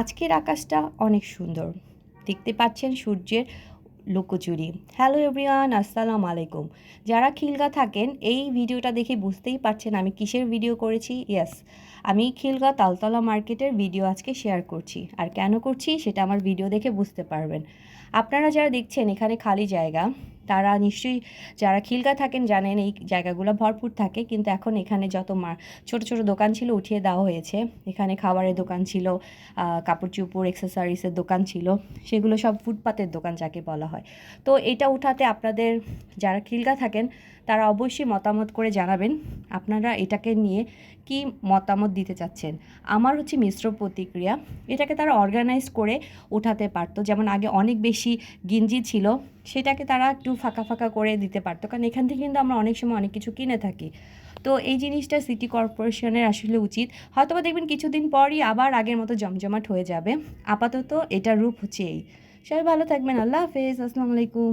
আজকের আকাশটা অনেক সুন্দর। দেখতে পাচ্ছেন সূর্যের লুকোচুরি। হ্যালো এভরিওয়ান আসসালামু আলাইকুম। যারা খিলগা থাকেন, এই ভিডিওটা দেখে বুঝতেই পারছেন আমি কিসের ভিডিও করেছি? ইয়েস আমি খিলগা তালতলা মার্কেটের ভিডিও আজকে শেয়ার করছি। আর কেন করছি, সেটা আমার ভিডিও দেখে বুঝতে পারবেন। আপনারা যারা দেখছেন, এখানে খালি জায়গা তারা নিশ্চয়ই যারা খিলগা থাকেন জানেন এই জায়গাগুলো ভরপুর থাকে, কিন্তু এখন এখানে যত মা, ছোটো ছোটো দোকান ছিল উঠিয়ে দেওয়া হয়েছে। এখানে খাবারের দোকান ছিল কাপড় চুপড় এক্সেসারিসের দোকান ছিল, সেগুলো সব ফুটপাতের দোকান যাকে বলা হয়। তো এটা উঠাতে আপনাদের যারা খিলগা থাকেন, তারা অবশ্যই মতামত করে জানাবেন। আপনারা এটাকে নিয়ে কি মতামত দিতে চাচ্ছেন? আমার হচ্ছে মিশ্র প্রতিক্রিয়া। এটাকে তারা অর্গানাইজ করে উঠাতে পারতো। যেমন আগে অনেক বেশি গিঞ্জি ছিল, সেটাকে তারা একটু ফাঁকা ফাঁকা করে দিতে পারতো। কারণ এখান থেকে কিন্তু আমরা অনেক সময় অনেক কিছু কিনে থাকি। তো এই জিনিসটা সিটি কর্পোরেশনের আসলে উচিত। হয়তোবা দেখবেন কিছুদিন পরই আবার আগের মতো জমজমাট হয়ে যাবে। আপাতত এটার রূপ হচ্ছে এই। সবাই ভালো থাকবেন। আল্লাহ হাফেজ। আসসালামু আলাইকুম।